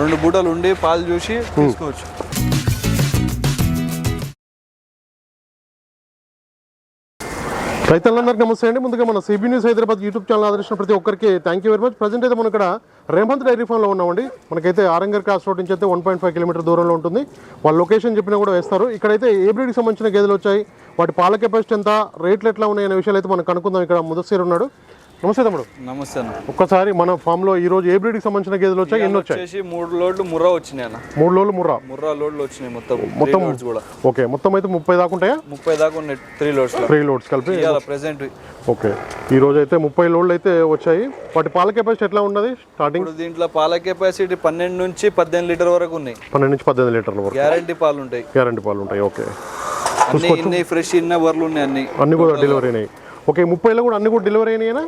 రెండు బూటలు ఉండి పాలు చూసి తీసుకోవచ్చు. రైతులందరికీ నమస్తే అండి. ముందుగా మన CB news Hyderabad YouTube channel ఆదరించిన ప్రతి ఒక్కరికి thank you very much present అయితే మనం ఇక్కడ రేమంత్ డైరీ ఫామ్లో ఉన్నామండి. మనకైతే ఆరంగర్ క్రాస్ రోడ్ నుంచి అయితే వన్ పాయింట్ ఫైవ్ కిలోమీటర్ దూరంలో ఉంటుంది. వాళ్ళ లొకేషన్ చెప్పినా కూడా వేస్తారు. ఇక్కడైతే ఏ బ్రీడ్కి సంబంధించిన గేదెలు వచ్చాయి? వాటి పాల కెపాసిటీ ఎంత? రేట్లు ఎట్లా ఉన్నాయి? అనే విషయాలు అయితే మనం కనుక్కుందాం. ఇక్కడ ముదస్సీర్ ఉన్నాడు. నమస్తే తమ్ముడు. నమస్తే అన్న. ఒక్కసారి మన ఫామ్లో ఈ రోజు ఏ బ్రీడ్కి సంబంధించిన గేదెలు వచ్చాయి ఎన్ని వచ్చాయి? వచ్చేసి మూడు లోడ్లు ముర్రా వచ్చినాయి అన్న. మూడు లోళ్ళు ముర్రా? ముర్రా లోడ్లు వచ్చినాయి మొత్తం మొత్తం కూడా. ఓకే మొత్తం అయితే ముప్పై దాకా ఉంటాయా? ముప్పై దాకా ఉన్నాయి త్రీ లోడ్స్ త్రీ లోడ్స్ కలిపి ప్రెసెంట్ ఓకే ఈ రోజు అయితే ముప్పై లోడ్లు అయితే వచ్చాయి. వాటి పాల కెపాసిటీ ఎట్లా ఉన్నది స్టార్టింగ్ దీంట్లో పాల కెపాసిటీ పన్నెండు నుంచి పద్దెనిమిది లీటర్ వరకు ఉన్నాయి. పన్నెండు నుంచి పద్దెనిమిది లీటర్ల వరకు. గ్యారంటీ పాలు ఉంటాయి. గ్యారంటీ పాలు ఉంటాయి ఓకే. అన్ని ఫ్రెష్ ఇన్న బర్లు ఉన్నాయి అన్ని. అన్ని కూడా డెలివరీ అయినాయి. ఓకే ముప్పైలో కూడా అన్ని కూడా డెలివరీ అయినాయినా?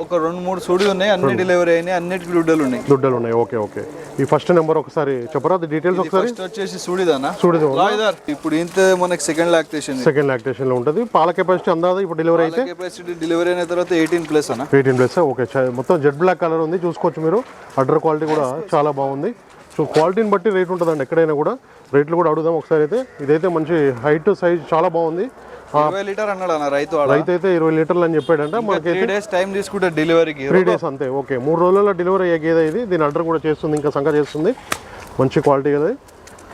ఒక రెండు మూడు సుడి ఉన్నాయి అన్ని డెలివరీ అయినాయి అన్నిటికి దుడ్డలు ఉన్నాయి. దుడ్డలు ఉన్నాయి. Okay okay. ఈ ఫస్ట్ నెంబర్ ఒకసారి చెప్పరా? డీటెయిల్స్ ఒకసారి? ఫస్ట్ వచ్చేసి సుడిదానా? లాయిదార్ ఇప్పుడు ఇంత మనకి సెకండ్ లాక్టేషన్ సెకండ్ లాక్టేషన్లో ఉంటుంది. పాల కెపాసిటీ అందాదా ఇప్పుడు డెలివరీ అయితే? కెపాసిటీ డెలివరీ అయిన తర్వాత ఎయిటీన్ ప్లస్ అన్న. ఎయిటీన్ ప్లస్ ఓకే చ- మొత్తం జెడ్ బ్లాక్ కలర్ ఉంది. చూసుకోవచ్చు మీరు. అడ్డర్ క్వాలిటీ కూడా చాలా బాగుంది. సో క్వాలిటీని బట్టి రేట్ ఉంటుందండి ఎక్కడైనా కూడా. రేట్లు కూడా అడుగుదాం ఒకసారి అయితే. ఇదైతే మంచి హైట్ సైజ్ చాలా బాగుంది. ఇరవై లీటర్ అన్నాడు అన్న రైతు రైతు అయితే ఇరవై లీటర్లు అని చెప్పాడంట. మనకి త్రీ డేస్ టైం తీసుకుంటే డెలివరీకి త్రీ డేస్ అంతే ఓకే. మూడు రోజుల్లో డెలివరీ అయ్యే గేదె ఇది. దీని అడ్డర్ కూడా చేస్తుంది ఇంకా సంఖ చేస్తుంది. మంచి క్వాలిటీ గేదె.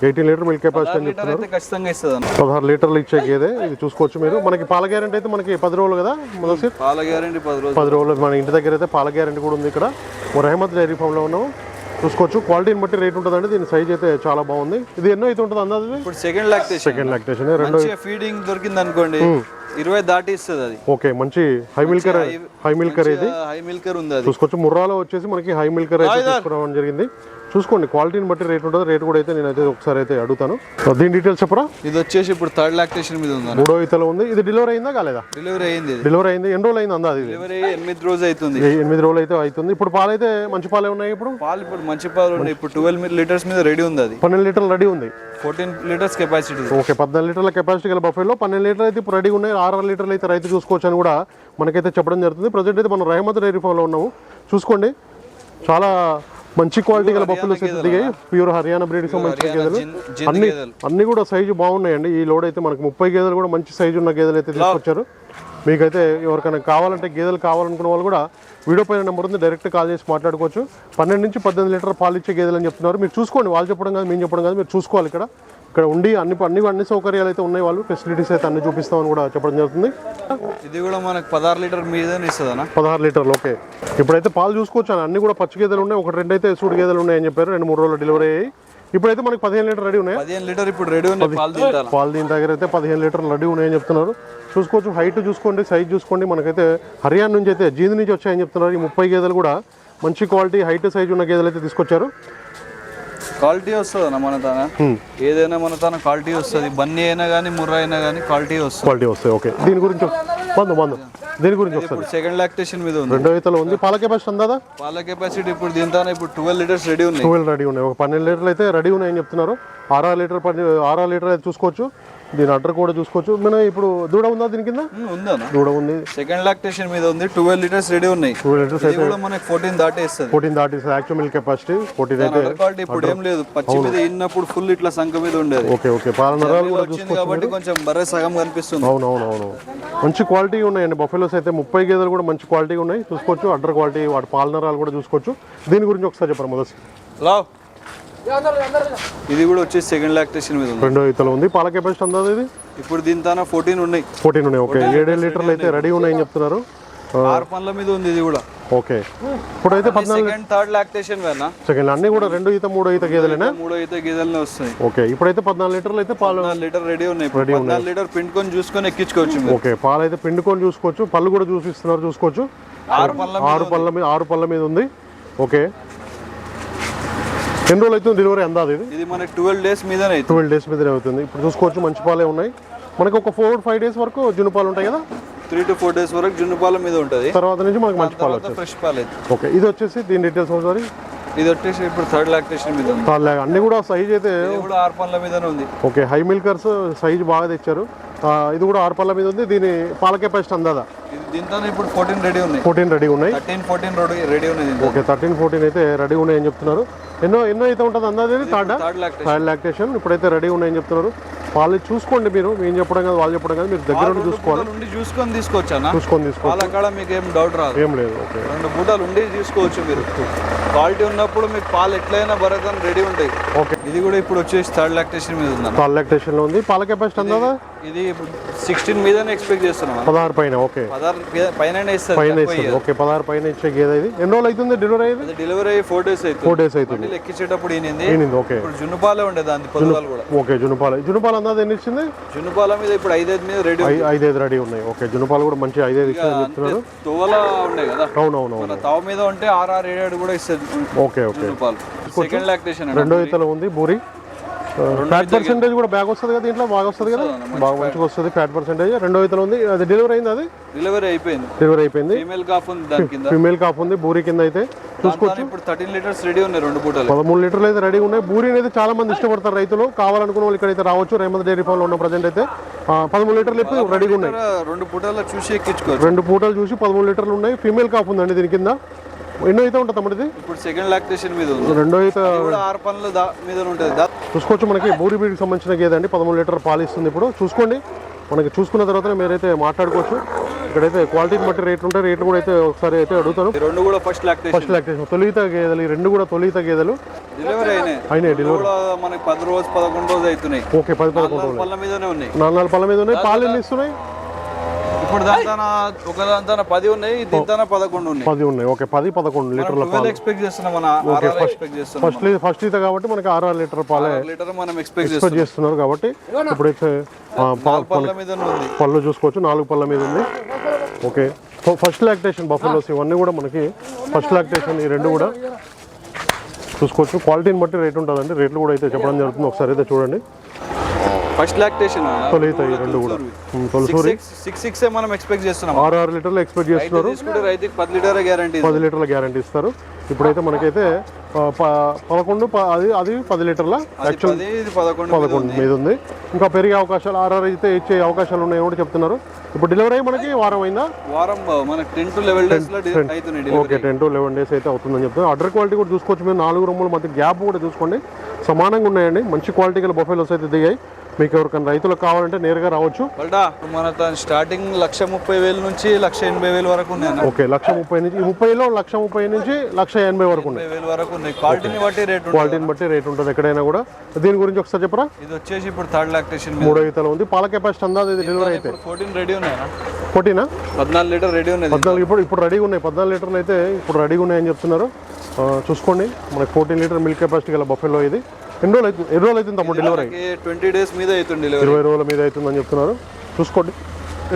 ఎయిటీన్ లీటర్ మిల్క్ కెపాసిటీ అని పదహారు లీటర్లు ఇచ్చే గేదె. ఇది చూసుకోవచ్చు మీరు. మనకి పాల గ్యారెంటీ అయితే మనకి పది రోజులు కదా మొదటి పాల గ్యారంటీ పది రోజులు. పది రోజులు. మన ఇంటి దగ్గర అయితే పాల గ్యారెంటీ కూడా ఉంది ఇక్కడ. రెహమత్ డైరీ ఫామ్లో ఉన్నాం చూసుకోవచ్చు. క్వాలిటీని బట్టి రేట్ ఉంటుందండి. దీని సైజ్ అయితే చాలా బాగుంది. ఇది ఎన్నో అయితే ఉంటుంది అందాది ఇప్పుడు సెకండ్ లాక్టేషన్ సెకండ్ లాక్టేషన్ రెండు ఫీడింగ్ దొరికింది అనుకోండి ఇరవై దాటి ఇస్తుంది అది. ఓకే మంచి హై మిల్కర్ హై మిల్కర్ ఇది. హై మిల్కర్ ఉంది అది. చూసుకోవచ్చు. ముర్రాలో వచ్చేసి మనకి హై మిల్కర్ అయితే తీసుకురావడం జరిగింది. చూసుకోండి క్వాలిటీని బట్టి రేట్ ఉంటుంది? రేట్ కూడా అయితే నేనైతే ఒకసారి అయితే అడుగుతాను. దీని డీటెయిల్స్ చెప్పరా? ఇది వచ్చేసి ఇప్పుడు థర్డ్ లాక్టేషన్ మీద ఉంది మూడో ఇతలో ఉంది. ఇది డెలివరీ అయిందా కాలేదా? డెలివరీ అయింది డెలివరీ అయింది. ఎన్ని రోజులు అయింది అందాది ఇది? డెలివరీ ఎనిమిది రోజు అవుతుంది. ఎనిమిది రోజులు అయితే అవుతుంది. ఇప్పుడు పాలు అయితే మంచి పాలే ఉన్నాయి ఇప్పుడు? పాలు ఇప్పుడు మంచి పాలు ఉన్నాయి ఇప్పుడు ట్వెల్వ్ లీటర్స్ మీద రెడీ ఉంది అది. పన్నెండు లీటర్లు రెడీ ఉంది. ఫోర్టీన్ లీటర్స్ కెపాసిటీ ఓకే పద్నాలుగు లీటర్ల కెపాసిటీ గల బఫేలో పన్నెండు లీటర్లు అయితే ఇప్పుడు రెడీగా ఉన్నాయి. ఆరు లీటర్లు అయితే రైతు చూసుకోవచ్చు అని కూడా మనకైతే చెప్పడం జరుగుతుంది. ప్రజెంట్ అయితే మనం రహమత్ డైరీ ఫామ్లో ఉన్నాము. చూసుకోండి. చాలా మంచి క్వాలిటీ గల బఫెలోస్ అయితే దిగాయి. ప్యూర్ హర్యానా బ్రీడ్కి సంబంధించిన గేదెలు. అన్ని అన్ని కూడా సైజు బాగున్నాయండి. ఈ లోడ్ అయితే మనకి ముప్పై గేదెలు కూడా మంచి సైజు ఉన్న గేదెలు అయితే తీసుకొచ్చారు. మీకైతే ఎవరికైనా కావాలంటే గేదెలు కావాలనుకున్న వాళ్ళు కూడా వీడియో పైన నెంబర్ ఉంది డైరెక్ట్ కాల్ చేసి మాట్లాడుకోవచ్చు. పన్నెండు నుంచి పద్దెనిమిది లీటర్ పాలు ఇచ్చే గేదెలు అని చెప్తున్నారు. మీరు చూసుకోండి వాళ్ళు చెప్పడం కాదు మేము చెప్పడం కాదు మీరు చూసుకోవాలి ఇక్కడ. ఇక్కడ ఉండి అన్ని అన్ని అన్ని సౌకర్యాలు అయితే ఉన్నాయి వాళ్ళు. ఫెసిలిటీస్ అయితే అన్ని చూపిస్తామని కూడా చెప్పడం జరుగుతుంది. ఇది కూడా మనకు పదహారు లీటర్ మీదనే ఇస్తుంది పదహారు లీటర్లు ఓకే. ఇప్పుడైతే పాలు చూసుకోవచ్చు అన్న. కూడా పచ్చి గేదెలు ఉన్నాయి. ఒకటి రెండు అయితే సూడు గేదెలు ఉన్నాయని చెప్పారు. రెండు మూడు రోజులు డెలివరీ అయ్యాయి. ఇప్పుడైతే మనకి పదిహేను లీటర్ రెడీ ఉన్నాయి. పదిహేను లీటర్ ఇప్పుడు రెడీ ఉన్నాయి పాలు దీని దగ్గర అయితే పదిహేను లీటర్లు రెడీ ఉన్నాయని చెప్తున్నారు. చూసుకోవచ్చు హైట్ చూసుకోండి సైజ్ చూసుకోండి. మనకైతే హర్యానా నుంచి అయితే జీంద్ నుంచి వచ్చాయని చెప్తున్నారు. ఈ ముప్పై గేదెలు కూడా మంచి క్వాలిటీ హైట్ సైజ్ ఉన్న గేదెలు అయితే తీసుకొచ్చారు. క్వాలిటీ వస్తుంది మన తన? ఏదైనా మన తన క్వాలిటీ వస్తుంది. బన్నీ అయినా కానీ ముర్ర అయినా కానీ క్వాలిటీ వస్తుంది. క్వాలిటీ వస్తాయి. ఓకే. దీని గురించి బంధు బంధు. దీని గురించి ఇప్పుడు సెకండ్ లాక్టేషన్ మీద ఉంది. రెండో ఈతలో ఉంది. పాల కెపాసిటీ అందాదా పాల కెపాసిటీ ఇప్పుడు దీంతో ఇప్పుడు ట్వెల్వ్ లీటర్స్ రెడీ ఉన్నాయి. ట్వెల్వ్ రెడీ ఉన్నాయి. ఒక పన్నెండు లీటర్లు అయితే రెడీ ఉన్నాయని చెప్తున్నారు. ఆరు లీటర్ పది ఆరు లీటర్ అయితే చూసుకోవచ్చు. దీని అడ్డర్ కూడా చూసుకోవచ్చు. మన ఇప్పుడు దూడ ఉందా దీని కింద? ఉందన్న దూడ ఉంది. సెకండ్ లాక్టేషన్ మీద ఉంది. ట్వెల్వ్ లీటర్స్ రెడీ ఉన్నాయి. ట్వెల్వ్ లీటర్స్ కూడా మనకి ఫోర్టీన్ దాటే ఇస్తుంది ఫోర్టీన్ దాటి యాక్చువల్ మిల్క్ కెపాసిటీ ఫోర్టీన్ అయితే క్వాలిటీ ఇప్పుడు ఏం లేదు. పచ్చి మీద ఇన్నప్పుడు ఫుల్ ఇట్లా సంఖ మీద ఉండేది. Okay okay. పాల నరాలు కూడా వచ్చింది కాబట్టి కొంచెం బర్రె సగం కనిపిస్తుంది. అవును అవును అవును. మంచి క్వాలిటీ ఉన్నాయండి. బఫెలోస్ అయితే ముప్పై గేదెలు కూడా మంచి క్వాలిటీ ఉన్నాయి. చూసుకోవచ్చు. అడ్డర్ క్వాలిటీ వాటి పాల నరాలు కూడా చూసుకోవచ్చు. దీని గురించి ఒకసారి చెప్పరు మొదటి? లావ్ ఇది కూడా వచ్చేసి సెకండ్ లాక్టేషన్ మీద ఉంది. రెండో ఇతలో ఉంది. పాల కెపాసిటీ అందాది ఇది? ఇప్పుడు దీంతో ఫోర్టీన్ ఉన్నాయి. ఫోర్టీన్ ఉన్నాయి. ఓకే. ఏడేడు లీటర్లు అయితే రెడీ ఉన్నాయని చెప్తున్నారు. ఆరు పనుల మీద ఉంది ఇది కూడా. ఓకే. ఇప్పుడైతే పద్నాలుగు సెకండ్ థర్డ్ లాక్టేషన్ వేనా? సెకండ్ అన్ని కూడా రెండు ఈత మూడో ఈత గేదెలేనా? మూడో అయితే గేదెలనే వస్తాయి. ఓకే. ఇప్పుడైతే పద్నాలుగు లీటర్లు అయితే పాలు లీటర్ రెడీ ఉన్నాయి. ఇప్పుడు పద్నాలుగు లీటర్ పిండుకొని చూసుకొని ఎక్కించుకోవచ్చు ఓకే. పాలు అయితే పిండుకొని చూసుకోవచ్చు. పళ్ళు కూడా చూపిస్తున్నారు చూసుకోవచ్చు. ఆరు పనుల ఆరు పళ్ళ మీద ఆరు పళ్ళ మీద ఉంది. ఓకే. ఎన్ని రోజులు అవుతుంది డెలివరీ అందాది ఇది? ఇది మనకి ట్వెల్వ్ డేస్ మీదనే ట్వెల్వ్ డేస్ మీదనే అవుతుంది. ఇప్పుడు చూసుకోవచ్చు మంచి పాలే ఉన్నాయి. మనకి ఒక ఫోర్ ఫైవ్ డేస్ వరకు జున్ను పాలు ఉంటాయి కదా? త్రీ టు ఫోర్ డేస్ వరకు జున్ను పాల మీద ఉంటుంది. తర్వాత నుంచి మనకి మంచి పాలు ఫ్రెష్ పాలు అవుతుంది ఓకే ఇది వచ్చేసి దీని డీటెయిల్స్ ఒకసారి ఇది వచ్చేసి ఇప్పుడు థర్డ్ లాక్టేషన్ మీద ఉంది. పాలు అన్ని కూడా సైజ్ అయితే కూడా ఆరు పనుల మీదనే ఉంది. ఓకే హై మిల్కర్స్ సైజ్ బాగా తెచ్చారు. ఇది కూడా ఆరు పళ్ళ మీద ఉంది. దీని పాల కెపాసిటీ అందాదా? దీంతో ఇప్పుడు ఫోర్టీన్ రెడీ ఉన్నాయి. ఫోర్టీన్ రెడీ ఉన్నాయి. థర్టీన్ ఫోర్టీన్ రెడీ రెడీ ఉన్నాయి ఓకే థర్టీన్ ఫోర్టీన్ అయితే రెడీ ఉన్నాయని చెప్తున్నారు. ఎన్నో ఎన్నో అయితే ఉంటుంది అందాది third third lactation third lactation ఇప్పుడైతే రెడీ ఉన్నాయని చెప్తున్నారు. వాళ్ళు చూసుకోండి మీరు. మేము చెప్పడం కాదు వాళ్ళు చెప్పడం కాదు మీరు దగ్గర చూసుకోవాలి. ఉండి చూసుకొని తీసుకోవచ్చా చూసుకొని తీసుకోవాలి వాళ్ళ కాడ మీకు ఏం డౌట్ రాదు. ఏం లేదు ఓకే. రెండు పూటలు ఉండి తీసుకోవచ్చు మీరు. క్వాలిటీ ఉన్నప్పుడు మీకు పాలు ఎట్లయినా భరతన్ రెడీ ఉంటాయి. ఓకే. ఇది కూడా ఇప్పుడు వచ్చేసి థర్డ్ లాక్టేషన్ మీద ఉందన్న. థర్డ్ లాక్టేషన్లో ఉంది. పాల కెపాసిటీ అందా? ఇది సిక్స్టీన్ మీదనే ఎక్స్పెక్ట్ చేస్తున్నాం. పదహారు పైన ఓకే. పదహారు పైన పైన. ఓకే. పదహారు పైన ఇచ్చే గేదె ఇది. ఎన్ని రోజులు అవుతుంది డెలివరీ అయ్యేది? డెలివరీ అయ్యి ఫోర్ డేస్ అవుతుంది. ఫోర్ డేస్ అవుతుంది. లెక్కించేటప్పుడు ఈనింది. ఓకే. ఇప్పుడు జున్నుపాలే ఉండేది దాని పొద్దుగాలు కూడా. ఓకే జునుపాల జునుపాల అందాది ఎన్ని ఇచ్చింది? జున్నుపాల మీద ఇప్పుడు ఐదైదు మీద రెడీ ఐదైదు రెడీ ఉన్నాయి. ఓకే జునుపాలు కూడా మంచి ఐదైదు ఇచ్చిందని చెప్తున్నారు. తువ్వల ఉన్నాయి కదా? అవునవును తావు మీద ఉంటే ఆరు ఆరు ఏడు కూడా ఇస్తుంది ఓకే ఓకే. సెకండ్ లాక్టేషన్ రెండో ఇతలో ఉంది బూరి. ఫ్యాట్ పర్సెంటేజ్ కూడా బ్యాగ్ వస్తుంది కదా దీంట్లో? బాగా వస్తుంది కదా? బాగా మంచిగా వస్తుంది ఫ్యాట్ పర్సెంటేజ్ రెండో ఇతలో ఉంది. అది డెలివరీ అయింది అది? డెలివరీ అయిపోయింది. డెలివరీ అయిపోయింది. ఫీమేల్ కాఫ్ ఉంది దాని కింద. ఫిమేల్ కాఫ్ ఉంది బూరి కింద అయితే. దాంతో ఇప్పుడు థర్టీన్ లీటర్స్ రెడీ ఉన్నాయి రెండు పూటలు పదమూడు లీటర్లు అయితే రెడీ ఉన్నాయి. బూరి అనేది చాలా మంది ఇష్టపడతారు రైతులు. కావాలనుకున్న వాళ్ళు ఇక్కడైతే రావచ్చు. రేమంత్ డైరీ ఫామ్లో ఉన్న ప్రజెంట్ అయితే. పదమూడు లీటర్లు ఇప్పుడు రెడీగా ఉన్నాయి. రెండు పూటల్లో చూసి ఎక్కించుకోవచ్చు. రెండు పూటలు చూసి పదమూడు లీటర్లు ఉన్నాయి. ఫీమేల్ కాఫ్ ఉందండి దీని కింద. ఎన్నో అయితే ఉంటుంది తమ్ముడు ఇది? ఇప్పుడు సెకండ్ లాక్టేషన్ మీద ఉంది. రెండో అయితే కూడా ఆరు పనులు మీద ఉంటుంది. చూసుకోవచ్చు మనకి బూరి బీడికి సంబంధించిన గేదె అండి. పదమూడు లీటర్ పాలు ఇస్తుంది ఇప్పుడు. చూసుకోండి. మనకి చూసుకున్న తర్వాత మీరైతే మాట్లాడుకోవచ్చు. ఇక్కడైతే క్వాలిటీని బట్టి రేట్ ఉంటాయి. రేట్లు కూడా అయితే ఒకసారి అయితే అడుగుతాను. ఈ రెండు కూడా ఫస్ట్ లాక్టేషన్ ఫస్ట్ లాక్టేషన్ తొలిత గేదెలు ఈ రెండు కూడా తొలిత గేదెలు. డెలివరీ అయినాయి. అయినాయి కూడా మనకి పది రోజు పదకొండు రోజు అవుతున్నాయి. ఓకే పది పదకొండు నాలుగు పళ్ళ మీదనే ఉన్నాయి. నాలుగు నాలుగు పళ్ళ మీద ఉన్నాయి పాలు ఎన్ని ఇస్తున్నాయి? ఇప్పుడు దాంతన ఒక దాంతన పది ఉన్నాయి దీంతన పదకొండు ఉన్నాయి. పది ఉన్నాయి. ఓకే పది పదకొండు లీటర్ల ట్వెల్వ్ ఎక్స్పెక్ట్ చేస్తున్నాం మన ఆర్ఆర్ ఎక్స్పెక్ట్ చేస్తున్నాం ఫస్ట్ ఫస్ట్ ఈత కాబట్టి మనకి ఆరు ఆరు లీటర్ పాలే లీటర్ మనం ఎక్స్పెక్ట్ చేస్తున్నాం. ఎక్స్పెక్ట్ చేస్తున్నారు కాబట్టి ఇప్పుడైతే పళ్ళ ఉంది. పళ్ళు చూసుకోవచ్చు. నాలుగు పళ్ళ మీద ఉంది. ఓకే. ఫస్ట్ లాక్టేషన్ బఫెలోస్ ఇవన్నీ కూడా మనకి ఫస్ట్ లాక్టేషన్ ఈ రెండు కూడా చూసుకోవచ్చు. క్వాలిటీని బట్టి రేట్ ఉంటుందండి. రేట్లు కూడా అయితే చెప్పడం జరుగుతుంది. ఒకసారి అయితే చూడండి. ఫస్ట్ లాక్టేషన్ తొలిత రెండు కూడా. తొలసూరి సిక్స్ సిక్స్ మనం ఎక్స్పెక్ట్ చేస్తున్నాం. ఆరు ఆరు లీటర్లు ఎక్స్పెక్ట్ చేస్తున్నారు. రైతుకి పది లీటర్ గ్యారంటీ పది లీటర్ల గ్యారంటీ ఇస్తారు. ఇప్పుడైతే మనకైతే పదకొండు అది అది పది లీటర్ల ఇది పదకొండు మీద ఉంది. ఇంకా పెరిగే అవకాశాలు ఆర్ఆర్ అయితే ఇచ్చే అవకాశాలు ఉన్నాయని కూడా చెప్తున్నారు. ఇప్పుడు డెలివరీ మనకి వారం అయిందా? వారం మనకి ten to eleven days okay ten to eleven days అయితే అవుతుందని చెప్తున్నారు. అడ్డర్ క్వాలిటీ కూడా చూసుకోవచ్చు మీరు. నాలుగు రొమ్ముల మధ్య గ్యాప్ కూడా చూసుకోండి. సమానంగా ఉన్నాయండి. మంచి క్వాలిటీ గల బొఫైల్స్ అయితే దిగాయి. మీకు ఎవరికైనా రైతులకు కావాలంటే నేరుగా రావచ్చు. మన స్టార్టింగ్ లక్ష ముప్పై వేల నుంచి లక్ష ఎనభై వేల వరకు ఉన్నాయి ఓకే లక్ష ముప్పై నుంచి ముప్పైలో లక్ష ముప్పై నుంచి లక్ష ఎనభై వరకు ఉన్నాయి. వేల వరకు ఉన్నాయి. క్వాలిటీని బట్టి రేట్ ఉంటుంది. క్వాలిటీని బట్టి రేట్ ఉంటుంది ఎక్కడైనా కూడా. దీని గురించి ఒకసారి చెప్పరా? ఇది వచ్చేసి ఇప్పుడు థర్డ్ లాక్టేషన్ మూడో ఈతలో ఉంది. పాల కెపాసిటీ అందాది ఇది డెలివరీ అయితే. ఫోర్టీన్ రెడీ ఉన్నాయి? ఫోర్టీనా పద్నాలుగు లీటర్ రెడీ ఉన్నది పద్నాలుగు ఇప్పుడు ఇప్పుడు రెడీగా ఉన్నాయి. పద్నాలుగు లీటర్లు అయితే ఇప్పుడు రెడీగా ఉన్నాయని చెప్తున్నారు. చూసుకోండి. మనకి ఫోర్టీన్ లీటర్ మిల్క్ కెపాసిటీ గల బఫెలో ఇది. ఎన్ని రోజులు అవుతుంది? ఎన్ని రోజులు అవుతుంది తమ్ముడు డెలివరీ ట్వంటీ డేస్ మీద అవుతుంది డెలివరీ ఇరవై రోజుల మీద అవుతుందని చెప్తున్నారు. చూసుకోండి.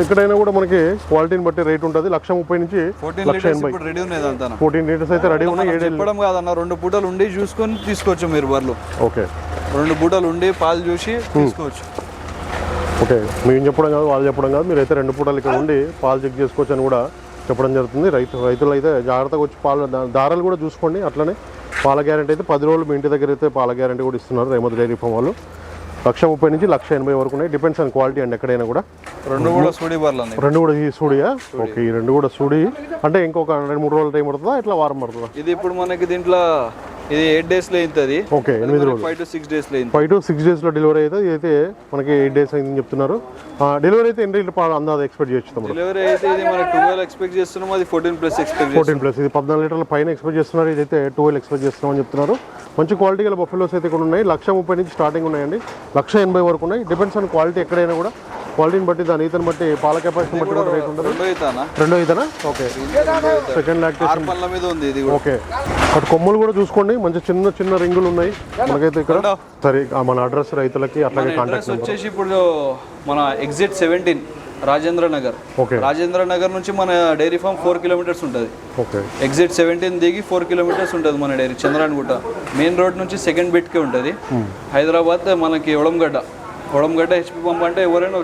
ఎక్కడైనా కూడా మనకి క్వాలిటీని బట్టి రేట్ ఉంటుంది. లక్ష ముప్పై నుంచి ఫోర్టీన్ లక్ష ఎనభై. రెడీ ఉన్నది ఫోర్టీన్ లీటర్స్ అయితే రెడీ ఉన్నాయి. ఏడు చెప్పడం కాదన్న రెండు పూటలు ఉండి చూసుకొని తీసుకోవచ్చు మీరు బర్లు ఓకే. రెండు పూటలు ఉండి పాలు చూసి తీసుకోవచ్చు. ఓకే. మేము చెప్పడం కాదు వాళ్ళు చెప్పడం కాదు. మీరు అయితే రెండు పూటలు ఇక్కడ ఉండి పాలు చెక్ చేసుకోవచ్చు అని కూడా చెప్పడం జరుగుతుంది. రైతు రైతులు అయితే జాగ్రత్తగా వచ్చి పాలు దారాలు కూడా చూసుకోండి. అట్లనే పాల గ్యారంటీ అయితే పది రోజులు మీ ఇంటి దగ్గర అయితే పాల గ్యారంటీ కూడా ఇస్తున్నారు రేమత్ డైరీ ఫామ్ వాళ్ళు. లక్ష ముప్పై నుంచి లక్ష ఎనభై వరకు ఉన్నాయి. డిపెండ్స్ ఆన్ క్వాలిటీ అండి ఎక్కడైనా కూడా. రెండు కూడా సూడి రెండు కూడా ఈ సూడియా? ఓకే ఈ రెండు కూడా సూడి. అంటే ఇంకొక రెండు మూడు రోజుల టైం పడుతుందా? ఇట్లా వారం పడుతుందా? ఇది ఇప్పుడు మనకి దీంట్లో ఇది ఎయిట్ డేస్లో అవుతుంది ఓకే ఎనిమిది రోజులు. ఫైవ్ టు సిక్స్ డేస్లో అయింది ఫైవ్ టు సిక్స్ డేస్లో డెలివరీ అయితే ఇదైతే మనకి ఎయిట్ డేస్ అయిందని చెప్తున్నారు. డెలివరీ అయితే ఎన్ని లీటర్ అందాది ఎక్స్పెక్ట్ చేయొచ్చు తమ్ముడు? డెలివరీ అయితే ఇది మన ట్వెల్వ్ ఎక్స్పెక్ట్ చేస్తున్నాం అది fourteen plus expect fourteen plus ఇది పద్నాలుగు లీటర్ల పైన ఎక్స్పెక్ట్ చేస్తున్నారు. ఇదైతే ట్వెల్వ్ ఎక్స్పెక్ట్ చేస్తున్నాం అని చెప్తున్నారు. మంచి క్వాలిటీ గల బఫెలోస్ అయితే ఇక్కడ ఉన్నాయి. లక్ష ముప్పై నుంచి స్టార్టింగ్ ఉన్నాయండి. లక్ష ఎనభై వరకు ఉన్నాయి. డిపెండ్స్ ఆన్ క్వాలిటీ ఎక్కడైనా కూడా. క్వాలిటీని బట్టి దాని ఈతని బట్టి పాల కెపాసిటీ బట్టి కూడా రేట్ ఉంటుంది. రెండో ఈతనా ఓకే సెకండ్ లాక్టేషన్ మీద ఉంది ఇది ఓకే అటు కొమ్ములు కూడా చూసుకోండి. మంచి చిన్న చిన్న రింగులు ఉన్నాయి. మనకైతే ఇక్కడ సరే మన అడ్రస్ రైతులకి అట్లాగే కాంటాక్ట్ వచ్చేసి ఇప్పుడు మన exit seventeen Rajendra Nagar. Okay. Rajendra Nagar నుంచి మన డైరీ ఫామ్ ఫోర్ కిలోమీటర్స్ ఉంటుంది. ఓకే. ఎగ్జిట్ సెవెంటీన్ దిగి ఫోర్ కిలోమీటర్స్ ఉంటుంది మన డైరీ చంద్రాయణగుట్ట. మెయిన్ రోడ్ నుంచి సెకండ్ బిట్కే ఉంటుంది. హైదరాబాద్ మనకి ఒడంగడ్డ. ఒడంగడ్డ హెచ్పి పంప్ అంటే ఎవరైనా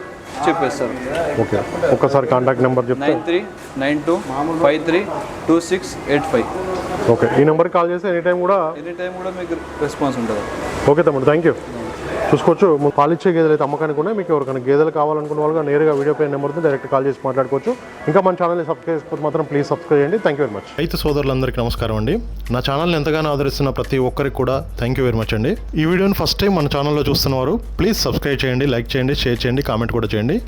చెప్పేస్తారు. ఓకే. ఒక్కసారి కాంటాక్ట్ నెంబర్ చెప్తే? Nine three nine two five three two six eight five. Okay. ఈ నెంబర్కి కాల్ చేస్తే ఎనీ టైం కూడా ఎనీ టైం కూడా మీకు రెస్పాన్స్ ఉంటుంది. ఓకే తమ్ముడు. Thank you. చూసుకోవచ్చు. పాలిచ్చే గేదెలు అయితే అమ్మకానికి ఉన్నాయి. మీకు ఎవరికైనా గేదెలు కావాలనుకున్న వాళ్ళు నేరుగా వీడియో పైన నెంబర్ డైరెక్ట్ కాల్ చేసి మాట్లాడుకోవచ్చు. ఇంకా మన ఛానల్ని సబ్స్క్రైబ్ మాత్రం ప్లీజ్ సబ్స్క్రైబ్ చేయండి. Thank you very much. రైతు సోదరులందరికీ నమస్కారం అండి. నా ఛానల్ని ఎంతగానో ఆదరిస్తున్న ప్రతి ఒక్కరికి కూడా థ్యాంక్ యూ వెరీ మచ్ అండి. ఈ వీడియోని ఫస్ట్ టైం మన ఛానల్లో చూస్తున్నవారు ప్లీజ్ సబ్స్క్రైబ్ చేయండి లైక్ చేయండి షేర్ చేయండి కామెంట్ కూడా చేయండి.